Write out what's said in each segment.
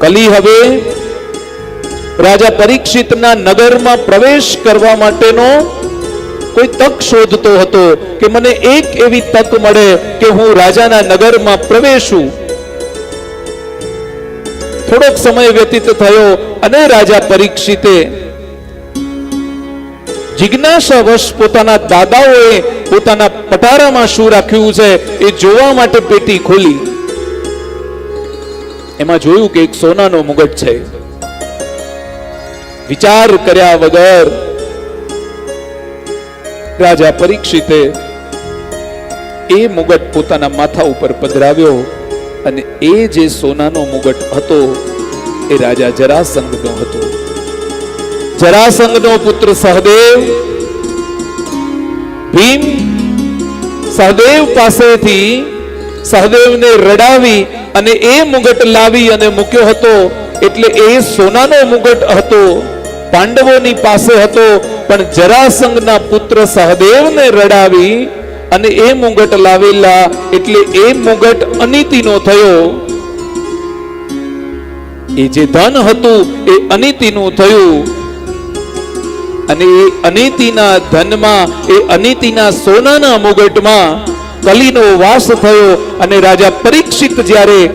કલી હવે રાજા પરીક્ષિતના નગરમાં પ્રવેશ કરવા માટેનો કોઈ તક શોધતો હતો કે મને એક એવી તક મળે કે હું રાજાના નગરમાં પ્રવેશું. થોડોક સમય વ્યતીત થયો અને રાજા પરીક્ષિતે જિજ્ઞાસાવશ પોતાના દાદાઓએ પોતાના પટારામાં શું રાખ્યું છે એ જોવા માટે પેટી ખોલી. એમાં જોયું કે એક સોનાનો મુગટ છે. વિચાર કર્યા વગર રાજા પરીક્ષિતે એ મુગટ પોતાના માથા ઉપર પધરાવ્યો અને એ જે સોનાનો મુગટ હતો, એ રાજા જરાસંઘનો હતો. જરાસંઘનો પુત્ર સહદેવ, ભીમ સહદેવ પાસેથી સહદેવને રડાવી અને એ મુગટ લાવી અને મૂક્યો હતો. એટલે એ સોનાનો મુગટ હતો, પાંડવોની પાસે હતો, પણ જરાસંઘના પુત્ર સહદેવને રડાવી અને એ મુગટ લાવેલા, એટલે એ મુગટ અનિતિનો થયો. એ જે ધન હતું, એ અનિતિનું થયું. અને એ અનીતિના ધનમાં, એ અનીતિના સોનાના મુગટમાં કલીનો વાસ થયો અને રાજા પરીક્ષિત જ્યારે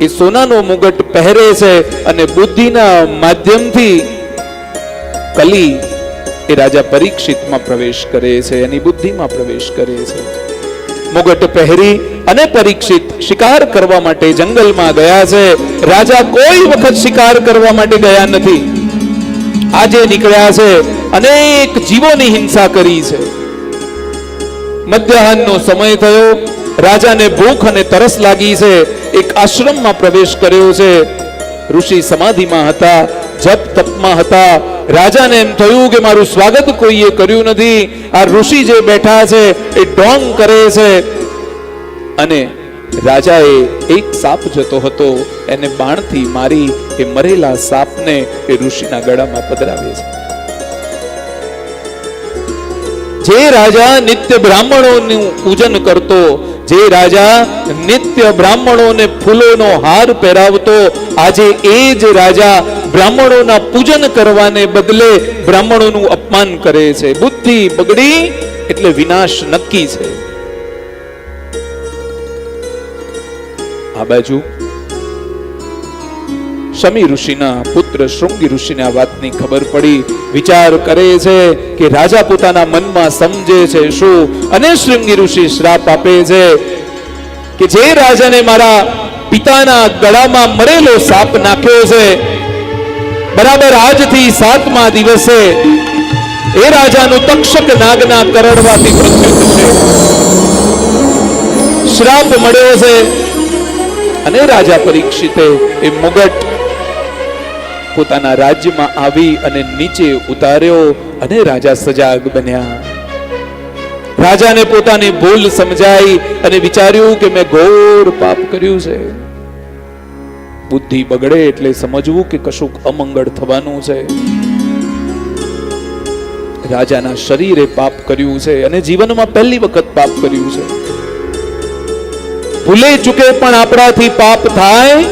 એ સોનાનો મુગટ પહેરે છે અને બુદ્ધિના માધ્યમથી કલી એ રાજા પરીક્ષિતમાં પ્રવેશ કરે છે, એની બુદ્ધિમાં પ્રવેશ કરે છે. મુગટ પહેરી અને પરીક્ષિત શિકાર કરવા માટે જંગલમાં ગયા છે. રાજા કોઈ વખત શિકાર કરવા માટે ગયા નથી. આજે નીકળ્યા છે, અનેક જીવોની હિંસા કરી છે. મધ્યાહનનો સમય થયો. રાજાને ભૂખ અને તરસ લાગી છે. એક આશ્રમમાં પ્રવેશ કર્યો છે. ઋષિ સમાધિમાં હતા, જપ તપમાં હતા. રાજાને એમ થયું કે મારું સ્વાગત કોઈએ કર્યું નથી. આ ઋષિ જે બેઠા છે એ ડોંગ કરે છે. અને રાજાએ એક સાપ જતો હતો. એને બાણથી મારી એ મરેલા સાપને એ ઋષિના ગળામાં પધરાવે છે. જે રાજા નિત્ય બ્રાહ્મણોનું પૂજન કરતો, જે રાજા નિત્ય બ્રાહ્મણોને ફૂલોનો હાર પહેરાવતો, આજે એ જ રાજા બ્રાહ્મણોના પૂજન કરવાને બદલે બ્રાહ્મણોનું અપમાન કરે છે. બુદ્ધિ બગડી એટલે વિનાશ નક્કી છે. આ બાજુ શમી ઋષિના પુત્ર શૃંગી ઋષિને આ વાતની ખબર પડી. વિચાર કરે છે કે રાજા પોતાના મનમાં સમજે છે શું? અને શૃંગી ઋષિ શ્રાપ આપે છે કે જે રાજાને મારા પિતાના ગળામાં મરેલો સાપ નાખ્યો છે, બરાબર આજથી સાતમા દિવસે એ રાજાનું તક્ષક નાગના કરડવાથી મૃત્યુ થશે શ્રાપ મળ્યો છે અને રાજા પરીક્ષિતે એ મુગટ પોતાના રાજ્યમાં આવી અને નીચે ઉતાર્યો અને રાજા સજાગ બન્યા. રાજાને પોતાની ભૂલ સમજાઈ અને વિચાર્યું કે મેં ઘોર પાપ કર્યું છે. બુદ્ધિ બગડે એટલે સમજવું કે કશુંક અમંગળ થવાનું છે. રાજાના શરીરે પાપ કર્યું છે અને જીવનમાં પહેલી વખત પાપ કર્યું છે. ભૂલે ચૂકે પણ આપણાથી પાપ થાય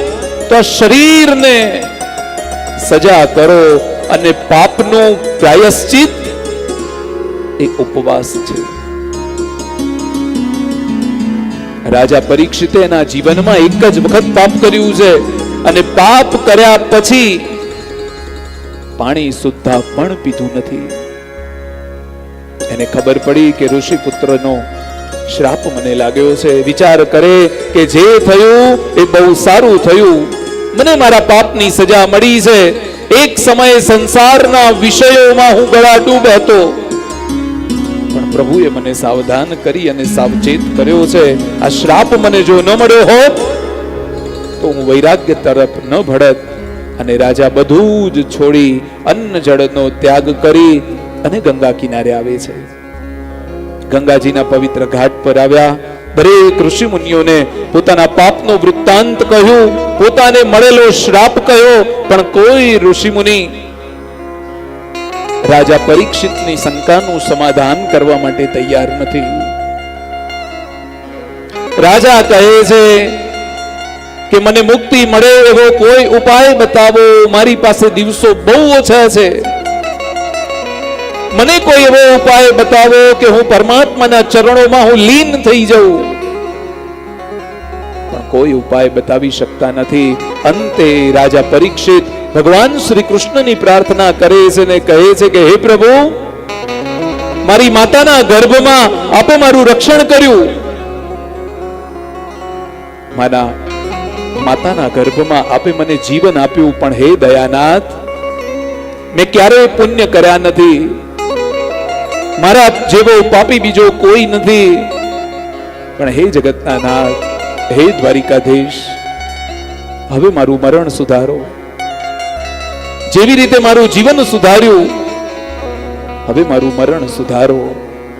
તો શરીરને સજા કરો અને પાપનું પ્રાયશ્ચિત એ ઉપવાસ છે. રાજા પરીક્ષિતે એના જીવનમાં એક જ વખત પાપ કર્યું છે અને પાપ કર્યા પછી પાણી સુદ્ધા પણ પીધું નથી. એને ખબર પડી કે ઋષિ પુત્રનો શ્રાપ મને લાગ્યો છે. વિચાર કરે કે જે થયું એ બહુ સારું થયું. મને મારા પાપની સજા મળી છે. એક સમયે સંસારના વિષયોમાં હું ગળાડૂબ હતો. પણ પ્રભુએ મને સાવધાન કરી અને સાવચેત કર્યો છે. આ શ્રાપ મને જો ન મળ્યો હોત, તો હું વૈરાગ્ય તરફ ન ભડત અને રાજા બધું જ છોડી અન્ન જળનો ત્યાગ કરી અને ગંગા કિનારે આવે છે. ગંગાજીના પવિત્ર ઘાટ પર આવ્યા. દરેક ઋષિ મુનિઓને પોતાના પાપનો વૃત્તાંત કહ્યું, પોતાને મળેલો શ્રાપ કહ્યો, પણ કોઈ ઋષિ મુનિ રાજા પરીક્ષિતની શંકાનું સમાધાન કરવા માટે તૈયાર નથી. રાજા કહે છે કે મને મુક્તિ મળે એવો કોઈ ઉપાય બતાવો, મારી પાસે દિવસો બહુ ઓછા છે. મને કોઈ એવો ઉપાય બતાવો કે હું પરમાત્માના ચરણોમાં હું લીન થઈ જાઉં? પણ કોઈ ઉપાય બતાવી શકતા નથી. અંતે રાજા પરીક્ષિત ભગવાન શ્રી કૃષ્ણની પ્રાર્થના કરે છે ને કહે છે કે, હે પ્રભુ, મારી માતાના ગર્ભમાં આપે મારું રક્ષણ કર્યું. માના માતાના ગર્ભમાં આપે મને જીવન આપ્યું, પણ હે દયાનાથ, મેં ક્યારેય પુણ્ય કર્યા નથી. મારા જેવો પાપી બીજો કોઈ નથી. પણ હે જગતના નાથ, હે દ્વારિકાધીશ, હવે મારું મરણ સુધારો. જેવી રીતે મારું જીવન સુધાર્યું, હવે મારું મરણ સુધારો.